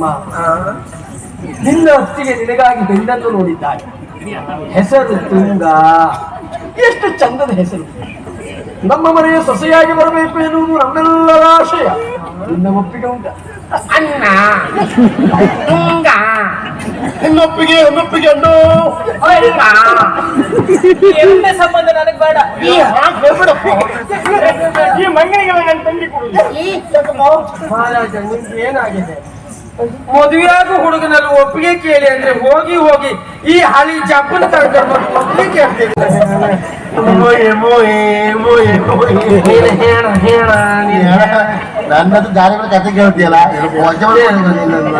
ತಮ್ಮ ನಿನ್ನ ಹೊತ್ತಿಗೆ ನಿನಗಾಗಿ ಬೆಂಡನ್ನು ನೋಡಿದ್ದಾಳೆ. ಹೆಸರು ತುಂಗ. ಎಷ್ಟು ಚಂದದ ಹೆಸರು. ನಮ್ಮ ಮನೆಯ ಸೊಸೆಯಾಗಿ ಬರಬೇಕು ಎನ್ನುವುದು ನಮ್ಮೆಲ್ಲರ ಆಶಯ. ನಿನ್ನ ಒಪ್ಪಿಗೆ ಉಂಟ. ಅಣ್ಣ ತುಂಗ. ನಿನ್ನೊಪ್ಪಿಗೆ ಇನ್ನೊಪ್ಪಿಗೆ ಅಣ್ಣು. ಎಂತ ಸಂಬಂಧ ನನಗೆ ಬೇಡ. ಈ ಹೇಳ್ಬಿಡಪ್ಪ. ಈ ಮಂಗನಿಗೆ ನನ್ನ ತಂಗಿ ಸ್ವಲ್ಪ ಮಹಾರಾಜ ನಿಮ್ಗೆ ಏನಾಗಿದೆ? ಮದುವೆಯಾಗ ಹುಡುಗನಲ್ಲಿ ಒಪ್ಪಿಗೆ ಕೇಳಿ ಅಂದ್ರೆ ಹೋಗಿ ಹೋಗಿ ಈ ಹಳಿ ಜಪ್ಪನ ತಡ್ಕೊಂಡು ಒಪ್ಪಿಗೆ ಕೇಳ್ತಿದ್ದಾರೆ ಮೋಯೆ ಮೋಯೆ ಮೋಯೆ ಮೋಯೆ ನೀನು ಹೇಳ ಹೇಳ ನೀನು ಹೇಳ. ನನ್ನದು ದಾರಿಗಳ ಕತೆ ಕೇಳ್ತೀಯಲ್ಲ ಏನು ಮೋಜ ಮಾಡ್ಕೊಂಡು ನಿನ್ನನ್ನ.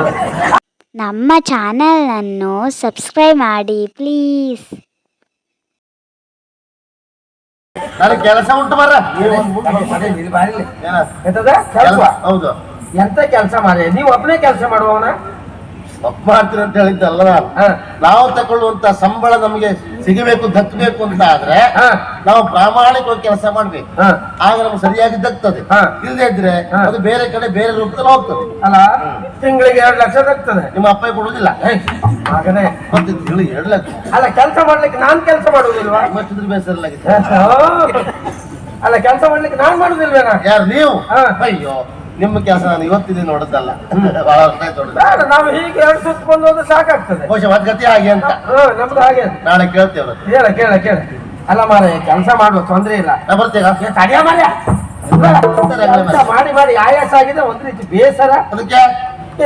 ಸಬ್ಸ್ಕ್ರೈಬ್ ಮಾಡಿ ಪ್ಲೀಸ್ ನನಗೆ ಕೆಲಸ ಉಂಟು ಮರ ಹೌದು ಎಂತ ಕೆಲಸ ಮಾಡಿ? ನೀವು ಒಬ್ಬನೇ ಕೆಲಸ ಮಾಡುವವನ? ತಪ್ಪು ಮಾಡ್ತೀರಿ ಅಂತ ಹೇಳಿದ್ದಲ್ಲ. ನಾವು ತಗೊಳ್ಳುವಂತ ಸಂಬಳ ನಮಗೆ ಸಿಗಬೇಕು ದಕ್ಕಬೇಕು ಅಂತ ಆದ್ರೆ. ನಾವು ಪ್ರಾಮಾಣಿಕವಾಗಿ ಕೆಲಸ ಮಾಡ್ಬೇಕು. ಆಗ ನಮ್ಗೆ ಸರಿಯಾಗಿ ದಕ್ತದೆ. ಇಲ್ಲದೆ ಇದ್ರೆ ಅದು ಬೇರೆ ಕಡೆ ಬೇರೆ ರೂಪದಲ್ಲಿ ಹೋಗ್ತದೆ. ಅಲ್ಲ ತಿಂಗಳಿಗೆ ಎರಡು ಲಕ್ಷ ದಕ್ತದೆ. ನಿಮ್ಮ ಅಪ್ಪ ಕೊಡುದಿಲ್ಲ. ಮತ್ತೆ ತಿಂಗಳು ಎರಡು ಲಕ್ಷ. ಅಲ್ಲ ಕೆಲಸ ಮಾಡ್ಲಿಕ್ಕೆ ನಾನ್ ಕೆಲಸ ಮಾಡುವುದಿಲ್ವಾ ಮತ್ತಿದ್ರ ಬೇಸರ ಅಲ್ಲ ಕೆಲಸ ಮಾಡ್ಲಿಕ್ಕೆ ನಾನ್ ಮಾಡುದಿಲ್ವೇನಾ? ಯಾರು ನೀವು. ಅಯ್ಯೋ. ನಿಮ್ಮ ಕೆಲಸ ನಾನು ಇವತ್ತಿದೆ ನೋಡುದಲ್ಲ. ಬಹಳ ವರ್ಷ ಆಯ್ತು ನೋಡುದು. ಬೇಡ ನಾವು ಹೀಗೆ ಎರಡು ಸುತ್ತ ಬಂದು ಹೋದ್ರೆ ಸಾಕಾಗ್ತದೆ. ಬಹುಶಃ ಮತ್ ಗತಿ ಹಾಗೆ ಅಂತ. ಹ್ಮ್, ನಮ್ದು ಹಾಗೆ ನಾಳೆ ಕೇಳ್ತೇವೆ. ಕೇಳ ಕೇಳ ಕೇಳ. ಅಲ್ಲ ಮಾರ ಕೆಲಸ ಮಾಡುವ ತೊಂದರೆ ಇಲ್ಲ. ನಾ ಬರ್ತೇಗ? ಏ, ತಡಿಯ. ಕೆಲ್ಸ ಮಾಡಿ ಮಾಡಿ ಆಯಾಸ ಆಗಿದೆ ಒಂದ್ ರೀತಿ ಬೇಸರ. ಅದಕ್ಕೆ?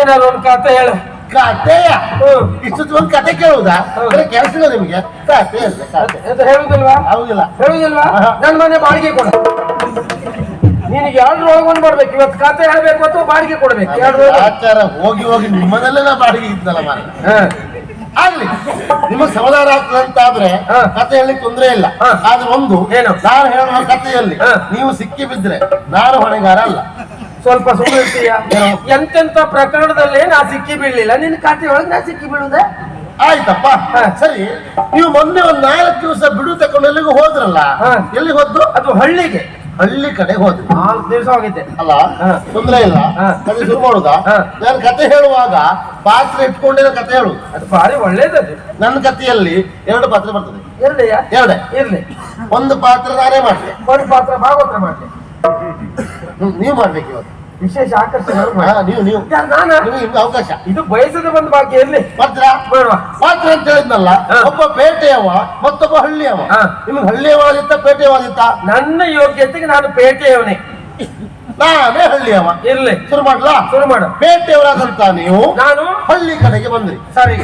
ಏನಾದ್ರು ಒಂದು ಕತೆ ಹೇಳು. ಕತೆಯ? ಹ್ಮ್. ಇಷ್ಟೊತ್ತು ಒಂದು ಕತೆ ಕೇಳುವುದಾ ಹೌದು. ಕೆಲಸ ನಿಮಗೆ? ಕತೆ ಇಲ್ಲ, ಕತೆ. ಹೇಳುದಿಲ್ವಾ? ಹೌದಿಲ್ಲ ಹೇಳುದಿಲ್ವಾ? ಆಹಾ. ನನ್ನ ಮನೆ ಬಾಡಿಗೆ ಕೊಡು. ನಿನಗೆ ಎರಡು ರೋಗ ಒಂದು ಮಾಡ್ಬೇಕು ಇವತ್ತು ಖಾತೆ ಹೇಳ್ಬೇಕು ಅಥವಾ ಬಾಡಿಗೆ ಕೊಡ್ಬೇಕು? ಎರಡು ರೋಗ ಆಚಾರ ಹೋಗಿ ಹೋಗಿ ನಿಮ್ಮದಲ್ಲೇ ನಾ ಬಾಡಿಗೆ ಇದ್ದಲ್ಲ ಮಾರ. ಆಗ್ಲಿ. ನಿಮಗೆ ಸಮಾಧಾನ ಆಗ್ತದೆ ಅಂತ ಆದ್ರೆ. ಕತೆ ಹೇಳಿ ತೊಂದ್ರೆ ಇಲ್ಲ. ಆದ್ರೆ ಒಂದು ಏನು? ನಾನು ಹೇಳುವ ಕತೆಯಲ್ಲಿ. ನೀವು ಸಿಕ್ಕಿ ಬಿದ್ರೆ ನಾನು ಹೊಣೆಗಾರ ಅಲ್ಲ. ಸ್ವಲ್ಪ ಸುಮ್ಮನೆ ಇರ್ತೀಯ ಎಂತೆಂತ ಪ್ರಕರಣದಲ್ಲಿ ನಾ ಸಿಕ್ಕಿ ಬೀಳಲಿಲ್ಲ. ನಿನ್ನ ಖಾತೆ ಒಳಗೆ ನಾ ಸಿಕ್ಕಿ ಬೀಳುದೆ? ಆಯ್ತಪ್ಪ. ಹಾ. ಸರಿ. ನೀವು ಮೊನ್ನೆ ಒಂದ್ ನಾಲ್ಕು ದಿವಸ ಬಿಡು ತಕೊಂಡು ಎಲ್ಲಿಗೂ ಹೋದ್ರಲ್ಲ? ಹಾ. ಎಲ್ಲಿ ಹೋದ್ರು ಅದು ಹಳ್ಳಿಗೆ. ಹಳ್ಳಿ ಕಡೆ ಹೋದ್ವಿ. ನಾಲ್ಕು ದಿವಸ ಹೋಗಿದ್ದೆ. ಅಲ್ಲ. ತೊಂದ್ರೆ ಇಲ್ಲ. ಕತೆ ಶುರು ಮಾಡುದ. ನಾನು ಕತೆ ಹೇಳುವಾಗ ಪಾತ್ರ ಇಟ್ಕೊಂಡಿರೋ ಕತೆ ಹೇಳು. ಅದು ಭಾರಿ ಒಳ್ಳೇದದು ನನ್ನ ಕಥೆಯಲ್ಲಿ ಎರಡು ಪಾತ್ರ ಬರ್ತದೆ. ಎರಡೇ ಎರಡೇ. ಇರ್ಲಿ. ಒಂದು ಪಾತ್ರ ನಾನೇ ಮಾಡ್ತೆ ಒಂದು ಪಾತ್ರ ಭಾಗವತ ಮಾಡ್ಲಿ ಹ್ಮ್, ನೀವು ಮಾಡ್ಬೇಕು ಇವತ್ತು ವಿಶೇಷ ಆಕರ್ಷಣೆ ನೀವು ಇನ್ನು ಅವಕಾಶ. ಇದು ಬಯಸದ ಬಂದ ಬಾಕಿ ಇರ್ಲಿ ಪಾತ್ರ? ಪಾತ್ರ ಅಂತ ಹೇಳಿದ್ನಲ್ಲ. ಒಬ್ಬ ಪೇಟೆಯವ ಮತ್ತೊಬ್ಬ ಹಳ್ಳಿಯವ. ನಿಮ್ಗೆ ಹಳ್ಳಿಯವಾದಿತ್ತ ಪೇಟೆಯವಾದಿತ್ತ ನನ್ನ ಯೋಗ್ಯತೆಗೆ ನಾನು ಪೇಟೆಯವನೇ. ನಾನೇ ಹಳ್ಳಿಯವ. ಇರ್ಲಿ. ಶುರು ಮಾಡ್ಲಾ? ಶುರು ಮಾಡ. ಪೇಟೆಯವರಾದಂತ ನೀವು ನಾನು ಹಳ್ಳಿ ಕಡೆಗೆ ಬಂದ್ರಿ. ಸರಿ.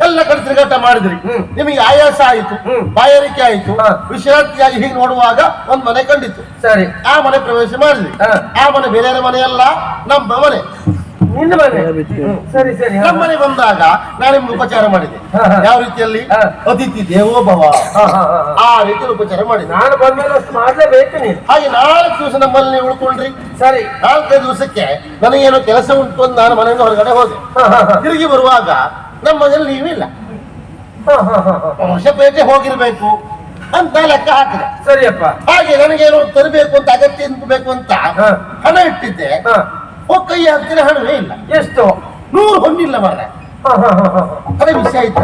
ಎಲ್ಲ ಕಡೆ ತಿರುಗಾಟ ಮಾಡಿದ್ರಿ. ನಿಮಗೆ ಆಯಾಸ ಆಯಿತು ಹ್ಮ್. ಬಾಯಾರಿಕೆ ಆಯಿತು ಹಾ. ವಿಶ್ರಾಂತಿಯಾಗಿ ಹೀಗೆ ನೋಡುವಾಗ ಒಂದ್ ಮನೆ ಕಂಡಿತ್ತು ಸರಿ ಆ ಮನೆ ಪ್ರವೇಶ ಮಾಡಿದ್ರಿ. ಆ ಮನೆ ಬೇರೆ ಮನೆ ಅಲ್ಲ ನಮ್ಮ ಮನೆ ನಿನ್ನ ಮನೆ ಸರಿ ಸರಿ ನಮ್ಮನೆ ಬಂದಾಗ ನಾನು ನಿಮ್ಗೆ ಉಪಚಾರ ಮಾಡಿದೆ. ಯಾವ ರೀತಿಯಲ್ಲಿ. ಅತಿಥಿ ದೇವೋಭವ. ಆ ರೀತಿ ಉಪಚಾರ ಮಾಡಿ ನಾನು ಬಂದ್ಮೇಲೆ ಅಷ್ಟು ನೀವು ನೀನು ಹಾಗೆ ನಾಲ್ಕು ದಿವಸ ನಮ್ಮಲ್ಲಿ ನೀವು ಉಳ್ಕೊಂಡ್ರಿ ಸರಿ ನಾಲ್ಕೈದು ದಿವಸಕ್ಕೆ ನನಗೇನೋ ಕೆಲಸ ಉಂಟು ಅಂತ ನಾನು ಮನೆಯಿಂದ ಹೊರಗಡೆ ಹೋದೆ. ತಿರುಗಿ ಬರುವಾಗ ನಮ್ಮ ನೀವಿಲ್ಲ ಹಾ, ಹಾ, ಹಾ, ಹಾ. ಹೊಸಪೇಟೆ ಹೋಗಿರ್ಬೇಕು ಅಂತ ಲೆಕ್ಕ ಹಾಕಿದೆ. ಸರಿಯಪ್ಪ. ಹಾಗೆ ನನಗೇನು ತರಬೇಕು ಅಂತ ಅಗತ್ಯ ಬೇಕು ಅಂತ. ಹಣ ಇಟ್ಟಿದ್ದೆ. ಕೈ ಹತ್ತಿರ ಹಣವೇ ಇಲ್ಲ. ಎಷ್ಟು? ನೂರು ಹೊಂದಿಲ್ಲ ಮಾರ ಹಾ, ಹಾ, ಹಾ, ಹಾ, ಅದೇ ವಿಷಯ ಇತ್ತು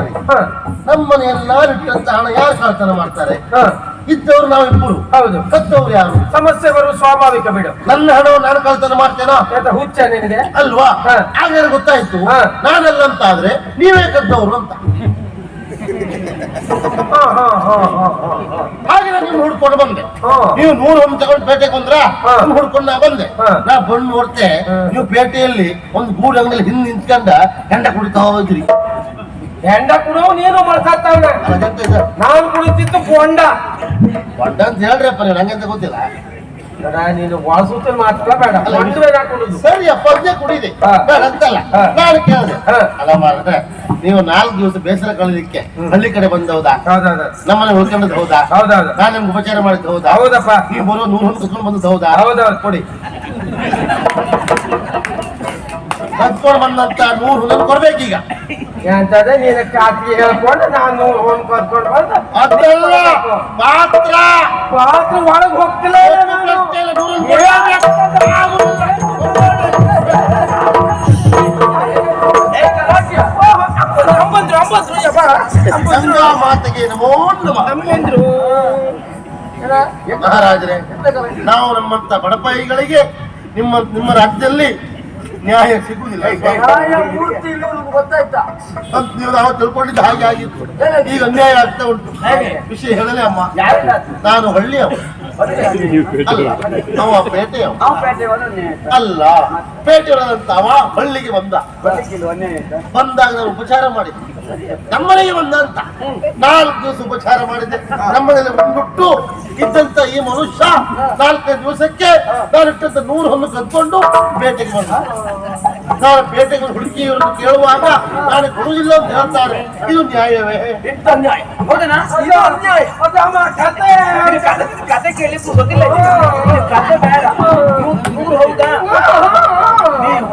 ನಮ್ಮನೆ ಎಲ್ಲಾರು ಇಟ್ಟಂತ ಹಣ ಯಾರು ಕಳ್ತನ ಮಾಡ್ತಾರೆ? ಹಾ. ಇದ್ದವರು ನಾವಿಬ್ಬರು. ಹೌದು. ಕತ್ತವ್ರು ಯಾರು? ಸಮಸ್ಯೆ ಬರುವ ಸ್ವಾಭಾವಿಕ ಬಿಡು. ನನ್ನ ಹಣವನ್ನು ನಾನು ಕಳ್ತನ ಮಾಡ್ತೇನೋ? ಹುಚ್ಚ ನಿನಗೆ? ಅಲ್ವಾ? ಹಾ. ಆಗ ಗೊತ್ತಾಯ್ತು. ನಾನಲ್ಲ ಅಂತ ಆದ್ರೆ ನೀವೇ ಕದ್ದವರು ಅಂತ. ಹಾಗೆ ನಾನು ನಿಮ್ಗೆ ಹುಡ್ಕೊಂಡು ಬಂದೆ. ನೀವು ನೂರು ಒಂದು ತಗೊಂಡು ಪೇಟೆಗೆ ಬಂದ್ರ. ಹುಡ್ಕೊಂಡು ನಾ ಬಂದೆ. ನಾ ಬಂದು ನೋಡ್ತೆ ನೀವು ಪೇಟೆಯಲ್ಲಿ ಒಂದು ಗೂಡು ಅಂಗಡಿಯಲ್ಲಿ ಹಿಂದ್ ನಿಂತ್ಕೊಂಡ ಗಂಡ ಕುಡಿತಾ ಹೋದ್ರಿ ಹೆಂಡ ಕುಡೋ ನೀನು ಇದು ನಾನು ಕುಡಿತಿತ್ತು ಕೊಂಡ. ದೊಡ್ಡ ಅಂತ ಹೇಳ್ರಪ್ಪ ನೀವು ನಂಗೆ ಅಂತ ಗೊತ್ತಿಲ್ಲ. ನೀನು ವಾಸುತ್ತಲ್ ಮಾತ್ರ ಬೇಡ. ಅಲ್ಲ, ಕೊಂಡವೇ ನಾ ಕುಡುದು. ಸರಿ ಅಪ್ಪ ಕುಡಿದೆ ಅಂತಲ್ಲ. ನಾನು ಕೇಳಿದೆ. ಅಲ್ಲ ಮಾರ್ರೆ ನೀವು ನಾಲ್ಕು ದಿವಸ ಬೇಸರ ಕಳೆದಿಕ್ಕೆ ಹಳ್ಳಿ ಕಡೆ ಬಂದ ಹೌದಾ? ನಮ್ಮನೆ ಉಳ್ಕೊಂಡದ್ ಹೌದಾ? ನಾನು ನಿಮ್ಗೆ ಉಪಚಾರ ಮಾಡಿದ್ದು ಹೌದಾ? ಹೌದಪ್ಪ. ನೀವು ಬರೋ ನೂರು ಹೊಂದು ಕತ್ಕೊಂಡು ಬಂದದ್ದು ಹೌದಾ? ಹೌದಾ ಕೊಡಿ. ಕತ್ಕೊಂಡು ಬಂದಂತ ನೂರು ಹುಲ್ ಕೊಡ್ಬೇಕೀಗ ಎಂತದ ಹೇಳ್ಕೊಂಡು ನಾನು ಒಳಗೆ ಹೋಗ್ತಿಲ್ಲ ಮಾತಿಗೆ ಮಹಾರಾಜರೇ ನಾವು ನಮ್ಮಂತ ಬಡಪಾಯಿಗಳಿಗೆ ನಿಮ್ಮ ನಿಮ್ಮ ರಾಜ್ಯದಲ್ಲಿ ನ್ಯಾಯ ಗೊತ್ತಾಯ್ತಾ? ಅಂತ ನೀವು ನಾವು ತಿಳ್ಕೊಂಡಿದ್ದು ಹಾಗೆ ಆಗಿತ್ತು. ಈಗ ಅನ್ಯಾಯ ಆಗ್ತಾ ಉಂಟು. ವಿಷಯ ಹೇಳಲೇ ಅಮ್ಮ. ನಾನು ಹಳ್ಳಿಯವ. ಅಲ್ಲ ಅವ ಪೇಟೆಯವ. ಅಲ್ಲ ಪೇಟೆಯೊಳದಂತ ಅವ ಹಳ್ಳಿಗೆ ಬಂದ. ಬಂದಾಗ ನಾನು ಉಪಚಾರ ಮಾಡಿದ್ದೆ. ನಮ್ಮನೆಗೆ ಬಂದ ಅಂತ ನಾಲ್ಕು ದಿವಸ ಉಪಚಾರ ಮಾಡಿದೆ. ನಮ್ಮನೆಯಲ್ಲಿ ಬಂದ್ಬಿಟ್ಟು ಇದ್ದಂತ ಈ ಮನುಷ್ಯ ನಾಲ್ಕೈದು ದಿವಸಕ್ಕೆ ನಾನು ಇಟ್ಟಂತ ನೂರು ಹೊಲ ಕದ್ಕೊಂಡು ಬೇಟೆಗೆ ಬಂದ. ನಾನು ಬೇಟೆಗೆ ಹುಡುಕಿ ಇವ್ರನ್ನ ಕೇಳುವಾಗ ನಾನು ಕೊಡುವುದಿಲ್ಲ ಅಂತ ಹೇಳ್ತಾರೆ. ಇದು ನ್ಯಾಯವೇ? ಹೌದನಾ? ಇದು ಅನ್ಯಾಯ. ಕತೆ ಕೇಳಿಕ್ಕೆ ಗೊತ್ತಿಲ್ಲ ಕತೆ ಬೇಡ. ಇವ್ರು- ಇವ್ರು ಹೌದಾ?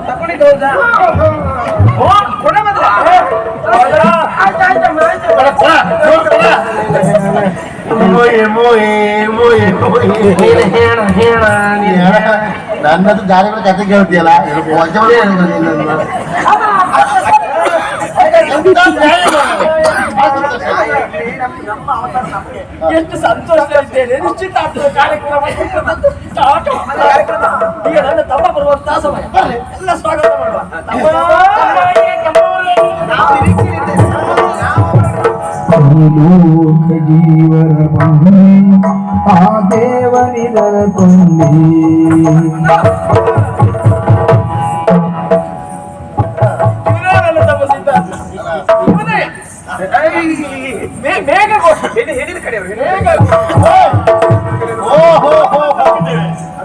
ತಕೊಂಡಿದ್ದು ಹೌದಾ ಓ, ಕೊಡ ಮಾತ್ರ ಆಯ್ತಾಯ್ತಮ್ಮ ಆಯ್ತು ಕೊಡ, ಕೊಡ, ಜೋರ್ ಕೊಡ. ಮೋಯೆ, ಮೋಯೆ, ಮೋಯೆ, ಮೋಯೆ. ಹೇಳ ಹೇಳ ನನ್ನದು ಗಾಳಿಗಳ ಕತೆ ಕೇಳ್ತೀಯಲ್ಲ ಇದು ಮಜಾ ಮಾಡ್ಕೊಂಡು ನೀನು ನನ್ನ. ಎಂತ ನ್ಯಾಯ ಮಾಡೋದು? ನಮ್ಮ ಅವತಾರ ನಮಗೆ ಎಷ್ಟು ಸಂತೋಷ ಇದ್ದೇನೆ ನಿಶ್ಚಿತಾರ್ಥ ಕಾರ್ಯಕ್ರಮ ಸ್ಟಾರ್ಟ್ ಕಾರ್ಯಕ್ರಮ ಈಗ ನನ್ನ ತಮ್ಮ ಬರುವಂತ ಸಮಯ ಬರ್ಲಿ. ಎಲ್ಲ ಸ್ವಾಗತ ಮಾಡುವ ತಮ್ಮ ಜೀವರ ಬಂದಿ ಆ ದೇವನಿದರ ಕೊಂದಿ.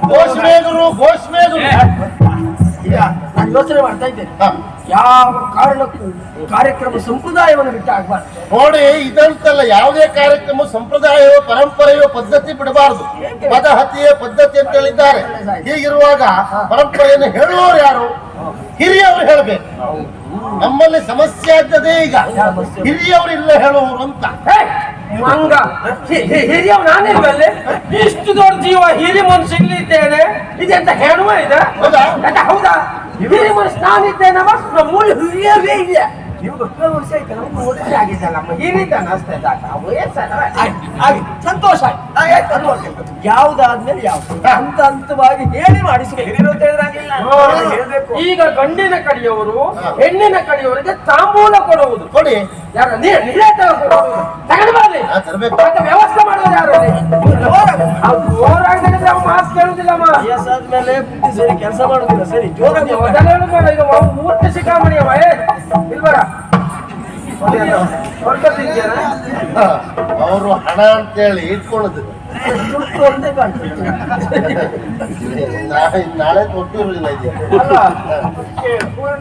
ಘೋಷಮೇಗರು ಘೋಷಮೇಗರು ಈಗ ನಾನು ಯೋಚನೆ ಮಾಡ್ತಾ ಇದ್ದೇನೆ ಹ. ಯಾವ ಕಾರಣಕ್ಕೂ ಕಾರ್ಯಕ್ರಮ ಸಂಪ್ರದಾಯವನ್ನು ಬಿಟ್ಟು ಆಗ್ಬಾರ್ದು. ನೋಡಿ ಇದಂತಲ್ಲ ಯಾವುದೇ ಕಾರ್ಯಕ್ರಮ ಸಂಪ್ರದಾಯವೋ ಪರಂಪರೆಯೋ ಪದ್ಧತಿ ಬಿಡಬಾರದು. ಪದಹತಿಯ ಪದ್ಧತಿ ಅಂತ ಹೇಳಿದ್ದಾರೆ. ಹೀಗಿರುವಾಗ ಪರಂಪರೆಯನ್ನು ಹೇಳುವವರು ಯಾರು? ಹಿರಿಯವರು ಹೇಳಬೇಕು. ನಮ್ಮಲ್ಲಿ ಸಮಸ್ಯೆ ಆಗ್ತದೆ ಈಗ. ಹಿರಿಯವರು ಇಲ್ಲ ಹೇಳುವವರು ಅಂತ. ಮಂಗ. ಹಿರಿಯವ್ ನಾನಿಲ್ವಲ್ಲಿ ಇಷ್ಟು ದೊಡ್ಡ ಜೀವ ಹಿರಿ ಮನುಷ್ಯ ಇಲ್ಲಿದ್ದೇನೆ. ಇದೆಂತ ಹೆಣ್ಮ ಇದೆ? ಹೌದಾ? ಹಿರಿ ಮನುಷ್ಯ ನಾನಿದ್ದೇನೆ ನಮ್ಮ ಮೂಲ ಹಿರಿಯವೇ ಇಲ್ಲ. ನೀವು ಗೊತ್ತಿರೋ ವರ್ಷ ಆಯ್ತು ನಮ್ಗೆ ಓದಿಸಿ ಆಗಿದ್ದಲ್ಲಮ್ಮ ವಯಸ್ಸಲ್ಲ ಆಯ್ತು, ಆಯ್ತು. ಸಂತೋಷ ಆಯ್ತು. ಒಳ್ಳೆ. ಯಾವ್ದಾದ್ಮೇಲೆ ಯಾವ್ದು? ಹಂತ ಹಂತವಾಗಿ ಹೇಳಿ ಹೇಳ್ಬೇಕು. ಈಗ ಗಂಡಿನ ಕಡೆಯವರು ಹೆಣ್ಣಿನ ಕಡೆಯವರಿಗೆ ತಾಂಬೂಲ ಕೊಡುವುದು. ಕೊಡಿ. ಯಾರು ಬರ್ಲಿ ಮತ್ತೆ ವ್ಯವಸ್ಥೆ ಮಾಡೋದು ಯಾರು ಜೋರಾಗಿ ಕೇಳುದಿಲ್ಲಮ್ಮ. ವಯಸ್ಸಾದ್ಮೇಲೆ ಬುದ್ಧಿ ಸರಿ ಕೆಲಸ ಮಾಡುದಿಲ್ಲ ಸರಿ ಜೋರಾಗಿ ಮೊದಲೇ ಬೇಡ ಈಗ ಅವ್ನು ಮೂರ್ತಿ ಸಿಕ್ಕಾಮಣಿ ಅವ ಏ ಇಲ್ವರ ಹೊರಟಿದ್ದೇನೆ ಅವರು ಹಣ ಅಂತೇಳಿ ಇಟ್ಕೊಳ್ಳೋದು. ದುಡ್ಡು ಕಾಣ್ತದೆ ನಾಳೆ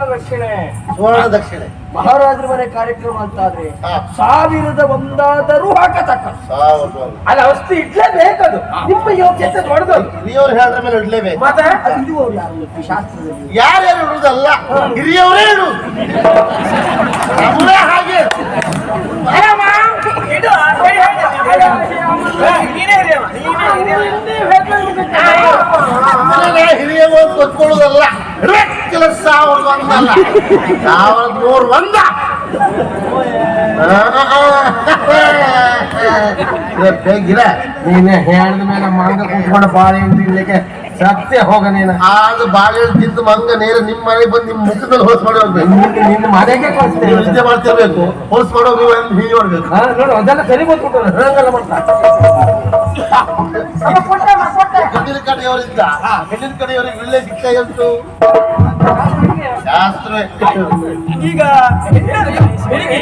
ದಕ್ಷಿಣೆ ಸುವರ್ಣ ದಕ್ಷಿಣೆ ಮಹಾರಾಜರ ಮನೆ ಕಾರ್ಯಕ್ರಮ ಅಂತಾದ್ರೆ ಆದ್ರೆ ಸಾವಿರದ ಒಂದಾದರೂ ಹಾಕತಕ್ಕ ಅಲ್ಲ ಅಷ್ಟು ಇಡ್ಲೇಬೇಕದು. ನಿಮ್ಮ ಯೋಗ್ಯತೆ ದೊಡ್ಡದು. ಹಿರಿಯವರು ಹೇಳಿದ್ರ ಮೇಲೆ ಇಡ್ಲೇಬೇಕು. ಮತ್ತೆ? ಇಡುವವರು ಯಾರು ಶಾಸ್ತ್ರದಲ್ಲಿ. ಯಾರ್ಯಾರು ಇಡುವುದಲ್ಲ ಹಿರಿಯವರೇ ಇಡುವುದು ಹಾಗೆ. ಇಡು, ಹೇಳಿ, ಹೇಳಿ, ಹೇಳಿ. ನೀನೇ ಹಿರಿಯವ, ನೀನೇ ಹಿರಿಯವ. ನನಗೆ ಹಿರಿಯವ ಅಂತ ಗೊತ್ಕೊಳ್ಳೋದಲ್ಲ ಇರ್ಬೇಕಿಲ್ಲ ಸಾವಿರದ ಒಂದಲ್ಲ ಸಾವಿರದ ನೂರು ಒಂದ ಗಿರ ನೀನೆ ಹೇಳಿದ ಮೇಲೆ ಮಂಗ ಕುತ್ಕೊಂಡು ಬಾಳೆಹಣ್ಣು ತಿನ್ಲಿಕ್ಕೆ ಸತ್ಯ ಹೋಗ ನೀನು ಆಗ ಬಾಳೆಹಣ್ಣು ತಿಂದು ಮಂಗ ನೇರ ನಿಮ್ಮ ಮನೆಗೆ ಬಂದು ನಿಮ್ಮ ಮುಖದಲ್ಲಿ ಹೋಲ್ಸ್ ಮಾಡಿ ಹೋಗ್ಬೇಕು ನಿನ್ನ- ನಿನ್ನ ಮನೆಗೆ ಕಳಿಸ್ತೇವೆ ನಿದ್ದೆ ಮಾಡ್ತಿರ್ಬೇಕು ಹೋಲ್ಸ್ ಮಾಡೋ ನೀವು ಹೀಗೆ ಮಾಡ್ಬೇಕು ನೋಡಿ ನೋಡು ಅದೆಲ್ಲ ಸರಿ ಗೊತ್ತು ಹಂಗೆಲ್ಲ ಮಾಡ್ತಾ ಗಂಡಿನ ಕಡೆಯವರಿಂದ ಹೆಣ್ಣಿನ ಕಡೆಯವರಿಗೆ ಒಳ್ಳೆ ಸಿಕ್ತಾ ಇತ್ತು ಶಾಸ್ತ್ರ ಈಗ ಬೆಳಿಗ್ಗೆ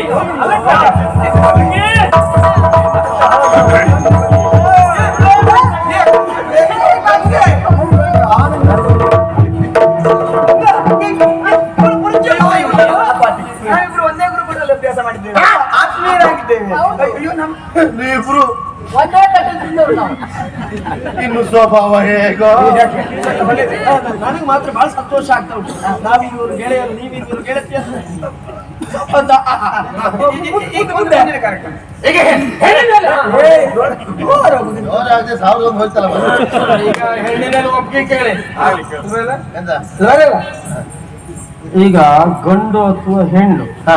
ನಾವು ಇನ್ನು ಸ್ವಭಾವ ಹೇಗೋ. ನನಗೆ ಮಾತ್ರ ಬಹಳ ಸಂತೋಷ ಆಗ್ತಾ ಉಂಟು. ಇವರು ಗೆಳೆಯರು ಜೋರಾಗುದು. ಜೋರಾಗದೆ ಸಾವಿರದ ಒಂದು ಹೋಯ್ತಲ್ಲ. ಈಗ ಗಂಡು ಅಥವಾ ಹೆಣ್ಣು ಹಾ.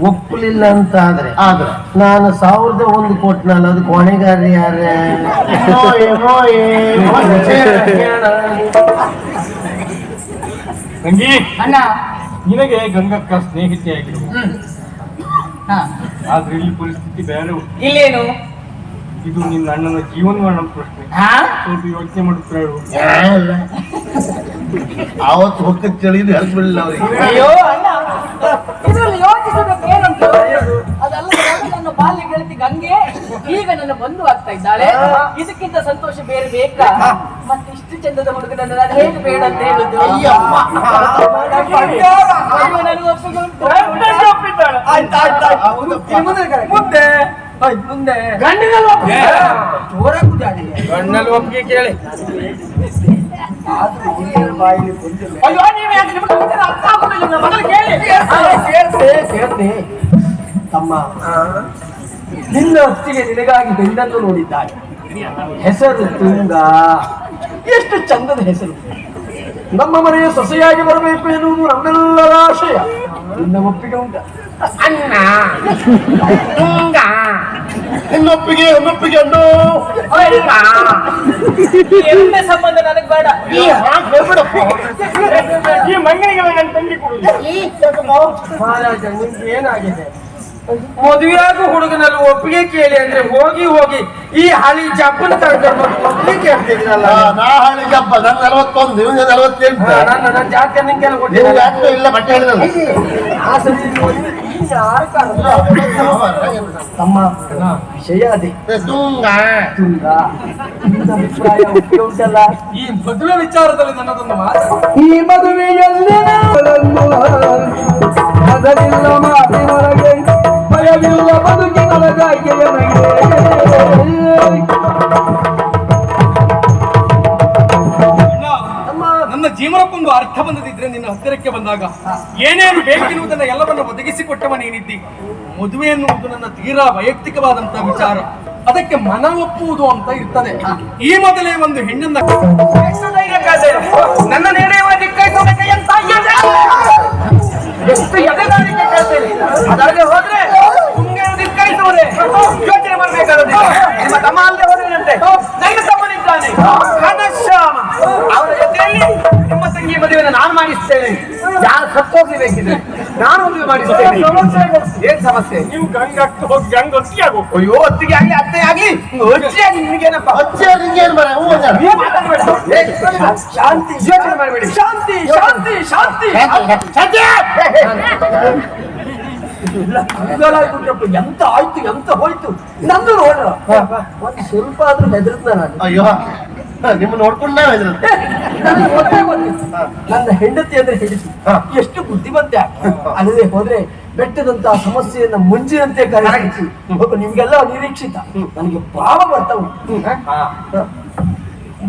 ಒಪ್ಪಲಿಲ್ಲ ಅಂತ ಆದ್ರೆ ಆದ್ರೆ? ನಾನು ಸಾವಿರದ ಒಂದು ಕೊಟ್ನಲ್ಲ ಅದು ಕೊನೆಗಾರ ಯಾರೇ. ಗಂಗಿ ಅಣ್ಣ. ನಿನಗೆ ಗಂಗಕ್ಕ ಸ್ನೇಹಿತೆಯಾಗಿರು ಹಾ. ಆದ್ರೆ ಇಲ್ಲಿ ಪರಿಸ್ಥಿತಿ ಬೇರೆ. ಇಲ್ಲೇನು? ಇದು ನಿನ್ನ ಅಣ್ಣನ ಜೀವನವನ್ನ ಪ್ರಶ್ನೆ. ಸ್ವಲ್ಪ ಯೋಚನೆ ಮಾಡುತ್ತಾಳು ಅವತ್ತು ಆವತ್ತು ಹೊಕ್ಕ ಚಳಿದು ಹೆಲ್ಪ್ ಬಿಡಲಿಲ್ಲ ಅವ್ರಿಗೆ. ಅಯ್ಯೋ ಅಣ್ಣ ಇದರಲ್ಲಿ ಯೋಚಿಸಬೇಕು ಏನಂತ ಅದಲ್ಲ ನನ್ನ ಬಾಲ್ಯ ಗೆಳತಿ ಗಂಗೆ ಈಗ ನನ್ನ ಬಂಧು ಆಗ್ತಾ ಇದ್ದಾಳೆ. ಇದಕ್ಕಿಂತ ಸಂತೋಷ ಬೇರೆ ಬೇಕಾ? ಮತ್ತೆ ಇಷ್ಟು ಚಂದದ ಹುಡುಗನನ್ನು ನಾನು ಹೇಗೆ ಬೇಡ ಅಂತ ಹೇಳುದು? ಅಯ್ಯಮ್ಮ. ಅಯ್ಯೋ, ನನಗೆ ಒಪ್ಪಿಗೆ ಉಂಟು. ಮುಂದೆ. ಆಯ್ತು, ಮುಂದೆ ಗಂಡನಲ್ಲಿ ಒಪ್ಪಿಗೆ. ಗಣ್ಣಲ್ಲಿ ಒಪ್ಪಿಗೆ ಕೇಳಿ. ಆದ್ರೂ ಹಿರಿಯರ ಬಾಯಲ್ಲಿ ಬಂದಿಲ್ಲ ಅಯ್ಯೋ ನೀವು ಯಾಕೆ ನಿಮ್ಗೆ ಉತ್ತರ ಅರ್ಥ ಆಗುದಿಲ್ಲ ನನ್ನ ಮೊದಲು ಕೇಳಿ. ಕೇಳ್ತೆ ಕೇಳ್ತೆ ತಮ್ಮ ನಿನ್ನ ಹೊತ್ತಿಗೆ ನಿನಗಾಗಿ ಬೆಂದನ್ನು ನೋಡಿದ್ದಾರೆ ಹೆಸರು ತುಂಗ. ಎಷ್ಟು ಚಂದದ ಹೆಸರು. ನಮ್ಮ ಮನೆಯ ಸೊಸೆಯಾಗಿ ಬರಬೇಕು ಎನ್ನುವುದು ನಮ್ಮೆಲ್ಲರ ಆಶಯ. ನಿನ್ನ ಒಪ್ಪಿಗೆ ಉಂಟ. ಅಣ್ಣ ಇನ್ನೊಪ್ಪಿಗೆ ಅಣ್ಣು. ಎರಡನೇ ಸಂಬಂಧ ನನಗೆ ಬೇಡ. ಈ ಹಾಗೆ ಹೇಳ್ಬಿಡಪ್ಪ. ಈ ಮಂಗನಿಗೆ ನನ್ನ ತಂಗಿ ಮಹಾರಾಜ ನಿಮ್ಗೆ ಏನಾಗಿದೆ? ಮದುವೆಯಾಗ ಹುಡುಗನಲ್ಲಿ ಒಪ್ಪಿಗೆ ಕೇಳಿ ಅಂದ್ರೆ ಹೋಗಿ ಹೋಗಿ ಈ ಹಳಿ ಜಪ್ಪನ ತಗೊಂಡು ಒಪ್ಪಿಗೆ ಕೇಳ್ತಿದ್ರಲ್ಲ ನಾ ಹಾಳಿ ಜಪ್ಪ ನನ್ ನಲವತ್ತೊಂದು ಇವನಿಗೆ ನಲವತ್ತೆಂಟು. ನನ್ನ ನನ್ನ ಜಾತಿ ಯಾಕೆ ಇಲ್ಲ ಬಟ್ಟೆ ಹೇಳಿದಲ್ಲ ಆ. ತಮ್ಮ ವಿಷಯ ಅದೇ ತುಂಗ. ಅಭಿಪ್ರಾಯ ಉಂಟಲ್ಲ? ಈ ಮದುವೆ ವಿಚಾರದಲ್ಲಿ ನನ್ನದೊಂದು ಮಾತು. ಈ ಮದುವೆಯಲ್ಲಿ ಬಂದದಿದ್ರೆ ನಿನ್ನ ಹತ್ತಿರಕ್ಕೆ ಬಂದಾಗ ಏನೇನು ಬೇಕೆನ್ನುವುದನ್ನ ಎಲ್ಲವನ್ನ ಒದಗಿಸಿಕೊಟ್ಟವ ನೀನಿದ್ದಿ? ಮದುವೆ ಎನ್ನುವುದು ನನ್ನ ತೀರಾ ವೈಯಕ್ತಿಕವಾದಂತಹ ವಿಚಾರ. ಅದಕ್ಕೆ ಮನ ಒಪ್ಪುವುದು ಅಂತ ಇರ್ತದೆ. ಈ ಮೊದಲೇ ಒಂದು ಹೆಣ್ಣನ್ನ? ನನ್ನ ಹೋದ್ರೆ ಯೋಚನೆ ಮಾಡಬೇಕಾದದ್ದು ನಿಮ್ಮ ತಮ್ಮ ಬೇಕಿದ್ರೆ ನಾನು ಮದುವೆ ಮಾಡಿಸ್ತೇನೆ ಏನ್ ಸಮಸ್ಯೆ ನೀವು ಗಂಗಕ್ಕೆ ಹೋಗಿ ಗಂಗ ಒತ್ತಿಗೆ ಆಗೋ ಅಯ್ಯೋ ಒತ್ತಿಗೆ ಆಗ್ಲಿ ಅತ್ತೆ ಆಗ್ಲಿ. ಒಚ್ಚಿಯಾಗಿ ನಿಮಗೇನಪ್ಪ ಅಚ್ಚೆ ನಿಂಗೇನ್ ಬರ ಹೂ ಅಂದ ನೀವು ಮಾತಾಡ್ಬೇಡ. ಏ, ಶಾಂತಿ. ಯೋಚನೆ ಮಾಡಬೇಡಿ. ಶಾಂತಿ ಶಾಂತಿ ಶಾಂತಿ. ಉಗ್ರರಾಗ್ಬಿಟ್ರಪ್ಪ ಎಂತ ಆಯ್ತು ಎಂತ ಹೋಯ್ತು? ನಂದು ನೋಡ್ರ. ಒಂದು ಸ್ವಲ್ಪ ಆದ್ರೂ ಹೆದರ್ತ ನಾನು. ಅಯ್ಯೋ. ನಿಮ್ಮ ನೋಡ್ಕೊಂಡು ನಾವ್. ನನಗೆ ಗೊತ್ತೇ ನನ್ನ ಹೆಂಡತಿ ಅಂದ್ರೆ ಹೆಂಡತಿ ಎಷ್ಟು ಬುದ್ಧಿವಂತೆ ಆಕೆ. ಅಲ್ಲದೆ ಹೋದ್ರೆ ಬೆಟ್ಟದಂತಹ ಸಮಸ್ಯೆಯನ್ನ ಮುಂಜಿನಂತೆ ಒಬ್ಬ ನಿಮ್ಗೆಲ್ಲ ನಿರೀಕ್ಷಿತ ನನಗೆ ಭಾವ ಬರ್ತಾ ಉಂಟು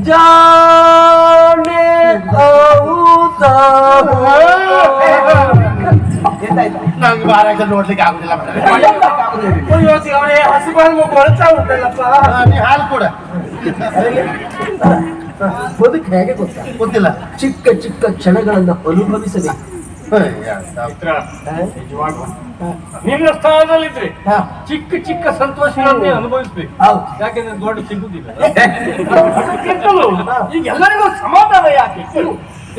ಜಾಣೆ ಔತ ಎಂತಾಯ್ತಾ? ನಂಗೆ ಬಾರಾಗ ನೋಡ್ಲಿಕ್ಕೆ ಆಗುದಿಲ್ಲ ಮಾರ್ರೆ. ಹಸಿಬಾಲ್ಮು ಕೊಳ್ತಾ ಉಂಟಲ್ಲಪ್ಪ ಆ, ನೀ ಹಾಲು ಕೂಡ ಬದುಕು ಹೇಗೆ ಗೊತ್ತಾ? ಗೊತ್ತಿಲ್ಲ. ಚಿಕ್ಕ ಚಿಕ್ಕ ಕ್ಷಣಗಳನ್ನು ಅನುಭವಿಸಬೇಕು. ನಿನ್ನ ಸ್ಥಾನದಲ್ಲಿದ್ರೆ ಹಾ, ಚಿಕ್ಕ ಚಿಕ್ಕ ಸಂತೋಷಗಳನ್ನೇ ಅನುಭವಿಸ್ಬೇಕು. ಯಾಕೆಂದ್ರೆ ದೊಡ್ಡ ಸಿಗುದಿಲ್ಲ. ಈಗ ಎಲ್ಲರಿಗೂ ಸಮಾಧಾನ ಯಾಕೆ?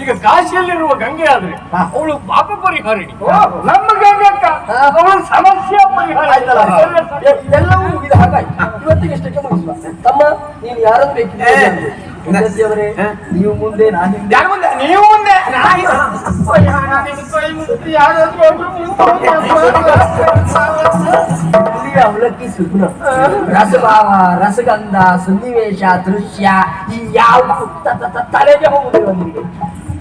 ಈಗ ಕಾಶಿಯಲ್ಲಿರುವ ಗಂಗೆ ಆದ್ರೆ ಅವಳು ಪಾಪ ಪರಿಹಾರಿಣಿ. ನಮ್ಮ ಗಂಗಕ್ಕ ಅವಳು ಸಮಸ್ಯೆ ಪರಿಹಾರ ಆಯ್ತಲ್ಲ. ಎಲ್ಲವೂ ಮುಗಿದ ಹಾಗಾಯ್ತು ಇವತ್ತಿಗೆ ಇಷ್ಟಕ್ಕೆ ಮುಗಿಸುವ. ತಮ್ಮ ನೀನು ಯಾರನ್ನು ಬೇಕಿದ್ದವರೇ ನೀವು ಮುಂದೆ ನಾನು. ಯಾರು ಮುಂದೆ? ನೀವು ಮುಂದೆ? ಇಲ್ಲಿ ಅವಲಕ್ಕಿ ಸುಗುಣ ರಸಭಾವ ರಸಗಂಧ ಸನ್ನಿವೇಶ ದೃಶ್ಯ ಈ ಯಾವ ತಲೆಗೆ ಹೋಗುದಿಲ್ಲ